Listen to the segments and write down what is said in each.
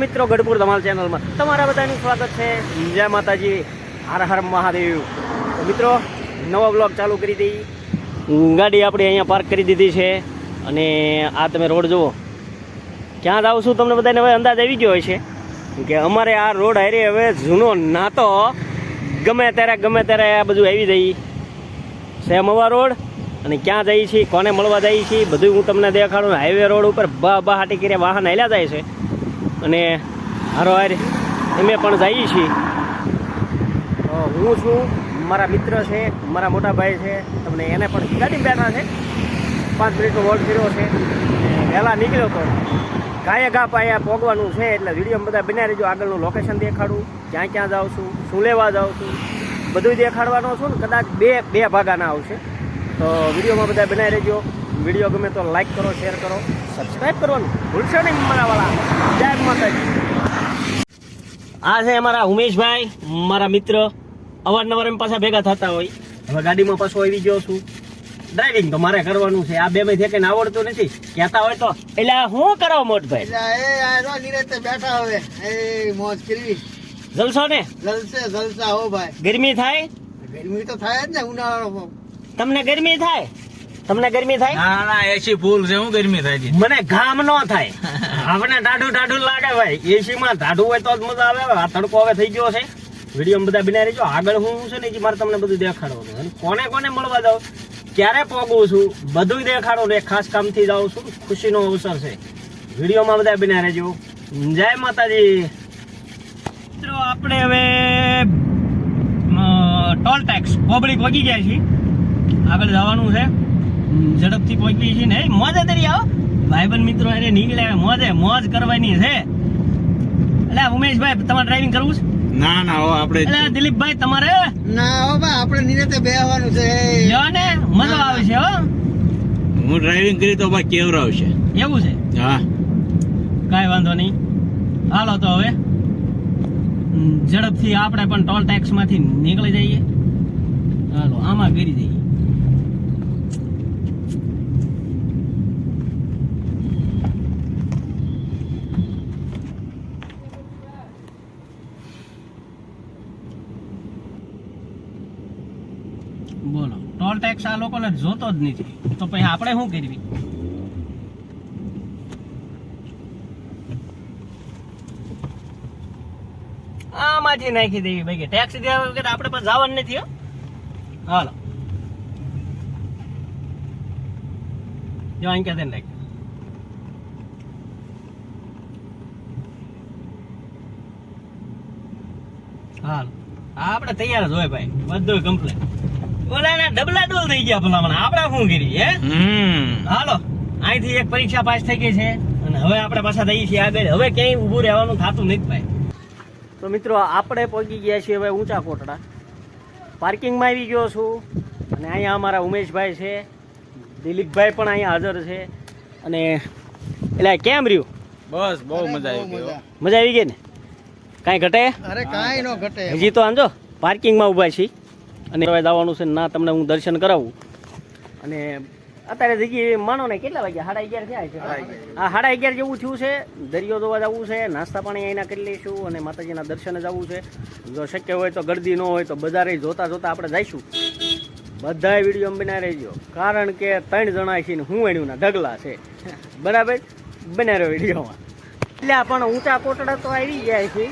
મિત્રો, ગઢપુર ધમાલ ચેનલમાં તમારા બધાનું સ્વાગત છે. જય માતાજી. હર હર મહાદેવ. તો મિત્રો, નવો બ્લોગ ચાલુ કરી દઈ. ગાડી આપણે અહીંયા પાર્ક કરી દીધી છે. અને આ તમે રોડ જુઓ. ક્યાં જાઉં છું તમને બધાને હવે અંદાજ આવી ગયો છે કે અમારે આ રોડ હારે હવે જૂનો નાતો ગમે ત્યારે ગમે ત્યારે આ બધું આવી જઈ અવા રોડ. અને ક્યાં જઈએ છીએ, કોને મળવા જઈએ છીએ, બધું હું તમને દેખાડું હાઈવે રોડ ઉપર બા બા કર્યા વાહન હેલા જાય છે. અને હારો હારે, અમે પણ જઈએ છીએ. હું છું, મારા મિત્ર છે, મારા મોટા ભાઈ છે, તમને એને પણ ગાડી બેઠા છે. પાંચ મિનિટનો વોટ કર્યો છે વહેલા નીકળ્યો તો ગાયે ગા પાયા પોગવાનું છે, એટલે વીડિયો બધા બનાવી દેજો આગળનું લોકેશન દેખાડું, ક્યાં ક્યાં જાઉં છું, શું લેવા જાઉં છું બધું દેખાડવાનો છું ને કદાચ બે બે ભાગાના આવશે. તો વિડીયોમાં બધા બનાવી રહેજો. વીડિયો ગમે તો લાઈક કરો શેર કરો સબસ્ક્રાઈબ કરવાનું ભૂલશો નહીં મારા વાળા. જય માતાજી. આ છે અમારા ઉમેશભાઈ મારા મિત્ર. અવારનવાર એમ પાછા ભેગા થતા હોય. હવે ગાડીમાં પાછો આવી ગયો છું. ડ્રાઇવિંગ તો મારે કરવાનું છે. આ બે માંથી કઈ આવડતું નથી. કહેતા હોય તો. એટલે હું કરો મોટભાઈ બેઠા હવે. એ મોજ કરવી. જલસો ને? જલસે જલસા હો ભાઈ. ગરમી થાય? ગરમી તો થાય જ ને ઉનાળો તમને ગરમી થાય? તમને ગરમી થાય? ના ના એસી ફૂલ છે હું ગરમી થાય છે. મને ઘામ નો થાય. આપણે ટાઢું ટાઢું લાગે ભાઈ. એસી માં ટાઢું હોય તો જ મજા આવે. આ તડકો હવે થઈ ગયો છે. વીડિયો બધા બિના રહેજો. આગળ હું છે ને એ મારે તમને બધું દેખાડવાનું અને કોને કોને મળવા જાઉં? ક્યારે પોગું છું? બધું દેખાડો ને ખાસ કામથી જાઉં છું. ખુશીનો અવસર છે. વિડીયોમાં બધા બિના રહેજો. જય માતાજી. મિત્રો આપણે હવે ટોલ ટેક્સ. કોબડી પગી ગયા છીએ. આગળ જવાનું છે. ઝડપથી પહોંચી છીએ ને. મોજે તરી આવો. ભાઈબંધ મિત્રો એને નીકળે મોજે મોજ કરવાની છે. એટલે ઉમેશભાઈ તમારે ડ્રાઇવિંગ કરવું છે? ના ના હો આપણે એટલે દિલીપભાઈ તમારે? ના હો ભાઈ આપણે નિરતે બેહવાનું છે જો ને મજા આવે છે હો. હું ડ્રાઇવિંગ કરી તો ભાઈ કેવરાવશે. એવું છે? હા. કાંઈ વાંધો નહીં. હાલો તો હવે. ઝડપથી આપણે પણ ટોલ ટેક્સમાંથી નીકળી જઈએ. હાલો આમાં કરી દઈએ બોલો ટોલ ટેક્સ આ લોકોને જોતો જ નથી. તો પછી આપણે શું કરવી? આમાંથી નાખી દેવી ભાઈ કે ટેક્સ દેવા વગર આપણે પણ જવાનું નથી હાલો. જો અહીં ક્યાં નાખ હાલ. આપણે તૈયાર જ હોય ભાઈ. બધું કમ્પ્લીટ ઓલાના ડબલા ડોલ થઈ ગયા ભલામણ. આપણે શું કરી હે? હાલો અહીંથી એક પરીક્ષા પાસ થઈ ગઈ છે અને હવે આપણે પાછા જઈએ છીએ આગળ. હવે ક્યાંય ઊભું રહેવાનું થતું નથી ભાઈ. તો મિત્રો આપણે પહોંચી ગયા છીએ હવે ઊંચા કોટડા. પાર્કિંગમાં આવી ગયો છું અને અહીંયા અમારા ઉમેશભાઈ છે દિલીપભાઈ પણ અહીંયા હાજર છે અને એટલે કેમ રહ્યું? બસ બહુ મજા આવી ગઈ મજા. મજા આવી ગઈ ને? કાંઈ ઘટે? અરે કાંઈ નો ઘટે. હજી તો આંજો પાર્કિંગમાં ઊભા છીએ. અને હવે જવાનું છે ના તમને હું દર્શન કરાવું. અને અત્યારે જગ્યાએ માનો ને કેટલા વાગ્યા? સાડા અગિયાર થયા છે. આ સાડા અગિયાર જેવું થયું છે. દરિયો જોવા જવું છે નાસ્તા પાણી અહીંના કરી લઈશું અને માતાજીના દર્શને જવું છે. જો શક્ય હોય તો ગરદી ન હોય તો બજારે જોતા જોતા આપણે જઈશું. બધાય વીડિયો બનાવી રહેજો. કારણ કે ત્રણ જણા છે ને હું એનું ઢગલા છે. બરાબર? બનાવ્યો વિડીયોમાં. એટલે પણ ઊંચા કોટડા તો આવી ગયા છે.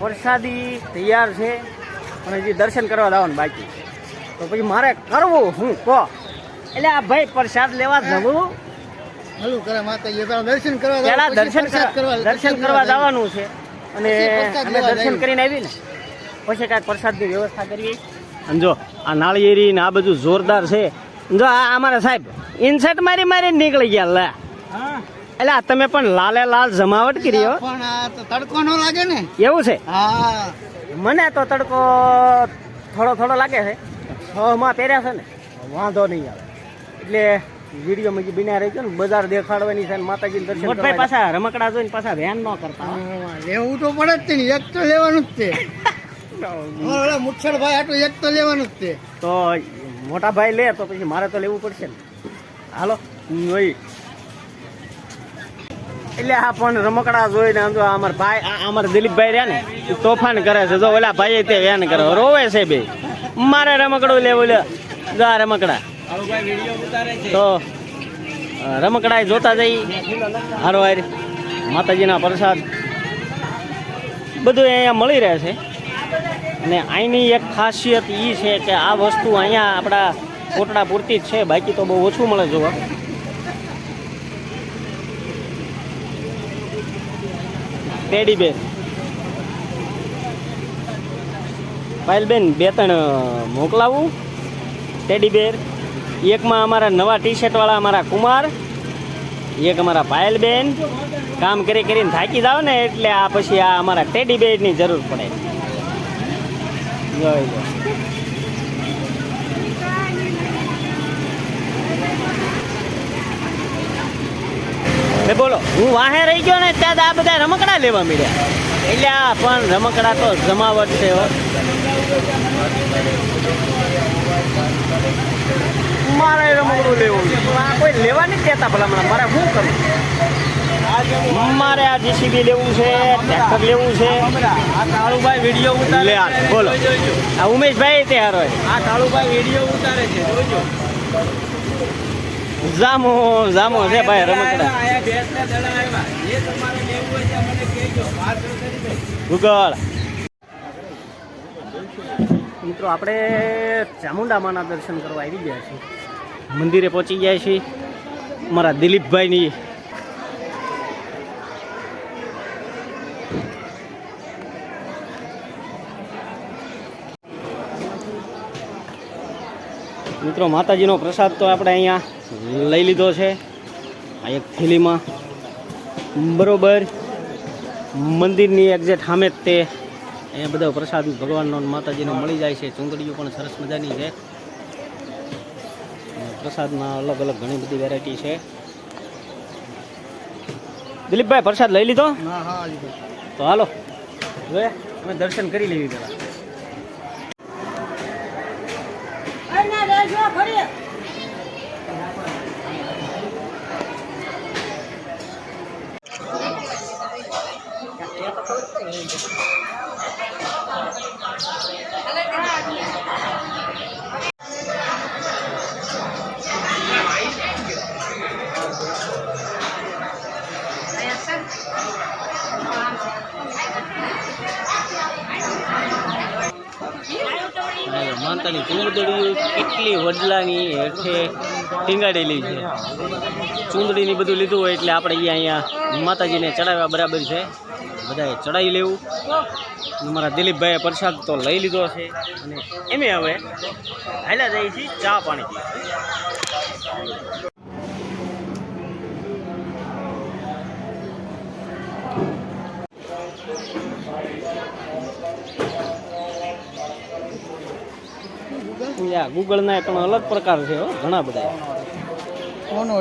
વરસાદી તૈયાર છે. પણ હજી દર્શન કરવા જવાનું બાકી. તો પછી મારે કરવું હું કહો. એટલે આ ભાઈ પ્રસાદ લેવા જવું. કરે દર્શન કરવા જાવ, દર્શન કરવા દર્શન કરવા જવાનું છે. અને અમે દર્શન કરીને આવી ને. પછી કાંઈક પ્રસાદની વ્યવસ્થા કરવી અને જો આ નાળિયેરી ને આ બધું જોરદાર છે. જો આ અમારા સાહેબ ઇન્સર્ટ મારી મારી નીકળી ગયા લે. એટલે તમે પણ લાલે લાલ જમાવટ કરી હો. પણ તડકો ન લાગે ને. એવું છે? હા. મને તો તડકો થોડો થોડો લાગે છે. છ માં પહેર્યા છે ને. વાંધો નહીં આવે. એટલે વિડીયોમાં જે બિના રહી ગયો ને બજાર દેખાડવાની છે ને માતાજી દર્શન મોટભાઈ પાછા રમકડા જોઈને પાછા ધ્યાન ન કરતા. લેવું તો પડે જ ને એક તો લેવાનું જ છે. મુચ્છરભાઈ આટલું એક તો લેવાનું જ છે. તો મોટા ભાઈ લે તો પછી મારે તો લેવું પડશે ને. હાલો વહી એટલે આ પણ રમકડા જોઈને આમ જો અમાર ભાઈ અમાર દિલીપભાઈ રહ્યા ને તોફાન કરે છે. જો ઓલા ભાઈ તે વેન કરે. રોવે છે બે. મારે રમકડું લેવું લે. જો આ રમકડા. તો રમકડા જોતા જઈ. હારો હાર. માતાજીના પ્રસાદ. બધું અહીંયા મળી રહે છે. અને અહીંની એક ખાસિયત એ છે કે આ વસ્તુ અહીંયા આપણા કોટડા પૂરતી જ છે. બાકી તો બહુ ઓછું મળે જોવા. ટેડી બેન પાયલબેન, બે ત્રણ મોકલાવું. ટેડી બેર એકમાં અમારા નવા ટી શર્ટવાળા અમારા કુમાર, એક અમારા પાયલબેન. કામ કરી કરીને થાકી જાવ ને એટલે આ પછી આ અમારા ટેડી બેરની જરૂર પડે. જોઈ લો. બોલો હું વાહે રહી ગયો ને ત્યાં આ બધા રમકડા લેવા મળ્યા. એટલે આ પણ રમકડા તો જમાવટ છે મારે રમકડું લેવું આ કોઈ લેવા નથી કહેતા ભલામણ. મારે શું કરું મારે આ જીસીબી લેવું છે ટ્રેક્ટર લેવું છે. આ કાળુભાઈ વીડિયો ઉતારે બોલો. આ ઉમેશભાઈ તે હારો આ કાળુભાઈ વીડિયો ઉતારે છે. જોજો જામો જામો છે ભાઈ રમકડા. ગૂગલ. મિત્રો આપણે ચામુંડા માના દર્શન કરવા આવી ગયા છીએ. મંદિરે પહોંચી ગયા છીએ. મારા દિલીપભાઈની મિત્રો માતાજીનો પ્રસાદ તો આપણે અહીંયા લઈ લીધો છે. આ એક થેલીમાં. બરોબર. મંદિરની એક્ઝેક્ટ સામે જ તે અહીંયા બધો પ્રસાદ ભગવાનનો માતાજીનો મળી જાય છે. ચૂંદડીઓ પણ સરસ મજાની છે. પ્રસાદમાં અલગ અલગ ઘણી બધી વેરાયટી છે. દિલીપભાઈ પ્રસાદ લઈ લીધો? તો હાલો. હવે અમે દર્શન કરી લેવી પેલા માનતાની ચૂંદડી કેટલી વડલાની હેઠે ટીંગાડેલી છે. ચૂંદડીની બધું લીધું હોય એટલે આપણે અહીંયા અહીંયા માતાજીને ચડાવ્યા બરાબર છે. બધાએ ચડાવી લેવું. અમારા મારા દિલીપભાઈએ પ્રસાદ તો લઈ લીધો છે. અને એમે હવે હાલ્યા જઈએ છીએ ચા પાણી ગૂગલના પણ અલગ પ્રકાર છે ઘણા બધા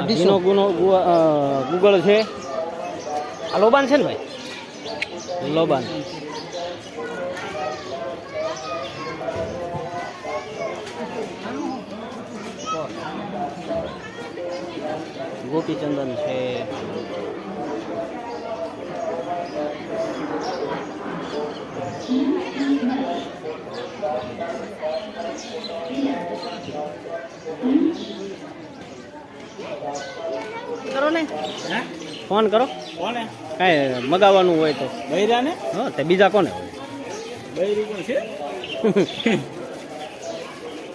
ઘીનો ગુનો ગૂગલ છે. આ લોબાન છે ને ભાઈ? લોબાન ગોપીચંદન છે કરો ને ફોન કરો. કોને? કાંઈ મગાવવાનું હોય તો. બૈરાને? હા તે બીજા કોને? હોય બૈરી કોણ છે?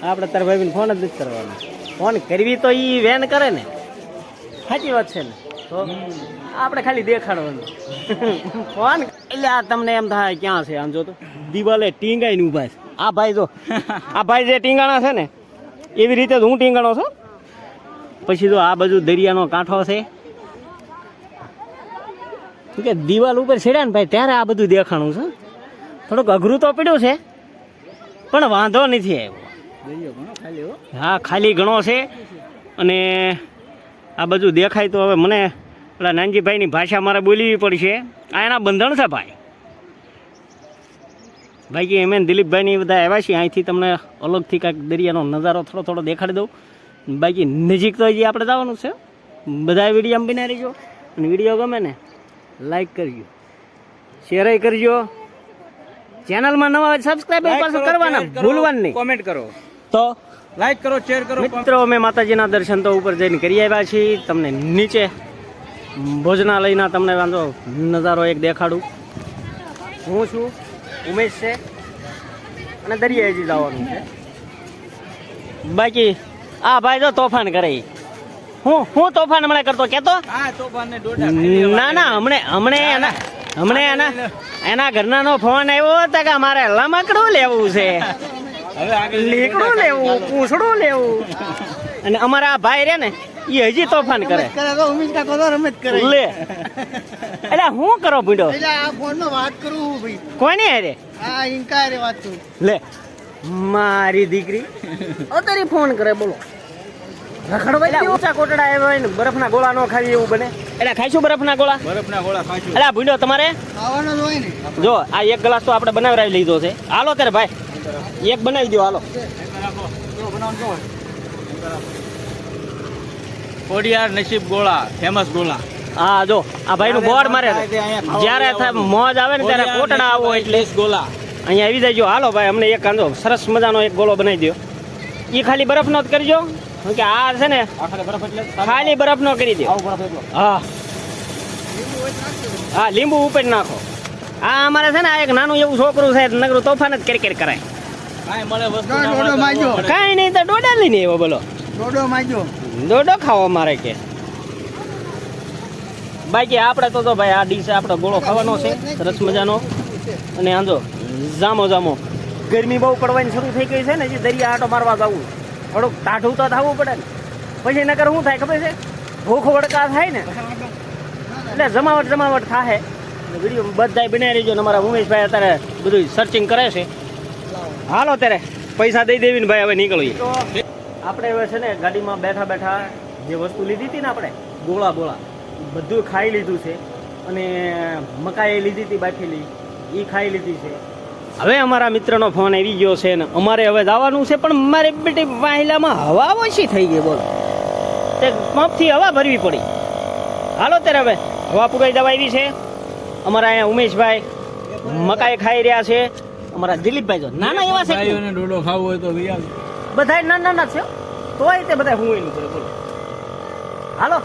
આપણે તારા ભાઈને ફોન જ નથી કરવાનો. ફોન કરવી તો એ વેન કરે ને. સાચી વાત છે ને. તો આપણે ખાલી દેખાડવાનું. ફોન એટલે આ તમને એમ થાય ક્યાં છે? આમ જો તો. દિવાલે ટીંગાઈને ઊભા છે. આ ભાઈ જો. આ ભાઈ જે ટીંગાણા છે ને એવી રીતે જ હું ટીંગાણો છું. પછી જો આ બાજુ દરિયાનો કાંઠો છે. કે દિવાલ ઉપર છેડ્યા ને ભાઈ, ત્યારે આ બધું દેખાણું છે. થોડુંક અઘરું તો પડ્યું છે, પણ વાંધો નથી આવ્યો. હો, ખાલી ઘણો છે. અને આ બધું દેખાય તો હવે મને પેલા નાનજીભાઈની ભાષા મારે બોલવી પડશે. આ એના બંધણ છે ભાઈ. બાકી એમ એને દિલીપભાઈની બધા આવ્યા છે અહીંથી તમને અલગથી કાંઈક દરિયાનો નજારો થોડો થોડો દેખાડી દઉં. બાકી નજીક તો હજી આપણે જવાનું છે. બધા વીડિયો બનાવી રહીજો અને વીડિયો ગમે ને લાઈક કરજો. શેર કરજો. ચેનલમાં નવા સબસ્ક્રાઈબ પાછું કરવાના. ભૂલવાનું નહીં. કોમેન્ટ કરો. તો લાઈક કરો શેર કરો મિત્રો અમે માતાજીના દર્શન તો ઉપર જઈને કરી આવ્યા છીએ. તમને નીચે ભોજનાલયના તમને વાંધો નજારો એક દેખાડું. હું છું ઉમેશ છે અને દરિયાજી જવાનું છે. બાકી આ ભાઈ જો તોફાન કરે ઈ. હું હું તોફાન હમણાં કરતો કેતો? ને ના ના હમણે હમણે એના હમણે એના એના ઘરના નો ફોન આવ્યો હતો કે મારે લમકડું લેવું છે. લીકડું લેવું પૂંછડું લેવું. અને અમારા આ ભાઈ રે ને એ હજી તોફાન કરે. કરે તો ઉમેશ કાકો તો રમત કરે. લે. એટલે હું કરો ભીડો? એટલે આ ફોનમાં વાત કરું હું ભાઈ. કોની અરે આ ઇન્કા વાત લે. મારી દીકરી. અત્યારે ફોન કરે બોલો. બરફના ગોળા નો ખાવી એવું બને. એટલે ખાઈશું બરફના ગોળા? બરફના ગોળા ખાશું એટલે ભીડો તમારે? ખાવાનો જ હોય ને. જો આ એક ગ્લાસ તો આપણે બનાવરાવી લીધો છે. હાલો ત્યારે ભાઈ એક બનાવી દો હાલો. કોડિયાર નસીબ ગોળા ફેમસ ગોળા. હા જો આ ભાઈ નું બોર્ડ મારે છે. જ્યારે મોજ આવે ને ત્યારે કોટડા આવો એટલે. ગોળા. અહીંયા આવી જાય હાલો ભાઈ અમને એક કાંદો સરસ મજાનો એક ગોળો બનાવી દો એ ખાલી બરફનો જ કરજો. કેમ કે આ છે ને ખાલી બરફ નો કરી દો. હા. હા લીંબુ ઉપર નાખો. આ અમારે છે ને આ એક નાનું એવું છોકરું છે નગરું તોફાન જ કરી કરી કરાય. કાંઈ નહીં તો ડોડા લઈને એવો બોલો. ડોડો માજો દોડો ખાવો મારે કે. બાકી આપણે તો તો ભાઈ આ ડીશ આપણો ગોળો ખાવાનો છે સરસ મજાનો. અને આંજો જામો જામો ગરમી બહુ પડવાની શરૂ થઈ ગઈ છે ને જે દરિયા આટો મારવા જવું. થોડુંક ટાઢું તો થવું પડે ને. પછી નકર શું થાય ખબર છે? ભૂખ વડકા થાય ને. એટલે જમાવટ જમાવટ થાય વીડિયો બધા બનાવી રહીજો ને અમારા ઉમેશભાઈ અત્યારે બધું સર્ચિંગ કરે છે. હાલો ત્યારે, પૈસા દઈ દેવીને ભાઈ હવે નીકળીએ. આપણે હવે છે ને ગાડીમાં બેઠા બેઠા જે વસ્તુ લીધી હતી ને આપણે, ગોળા બોળા બધું ખાઈ લીધું છે. અને મકાઈ લીધી હતી બાફેલી એ ખાઈ લીધી છે. હવે અમારા મિત્રનો ફોન આવી ગયો છે ને અમારે હવે જવાનું છે પણ મારે બેટી વાહિલામાં હવા ઓછી થઈ ગઈ બોલો. તે પંપથી હવા ભરવી પડી. હાલો ત્યારે હવે હવા પુગાઈ દવા આવી છે. અમારા અહીંયા ઉમેશભાઈ મકાઈ ખાઈ રહ્યા છે. અમારા દિલીપભાઈ જો નાના એવા છે ડોડો ખાવો હોય તો બધા નાના નાના છે. તોય તે બધા હું એનું કરે બોલો. હાલો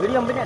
વીડિયો બને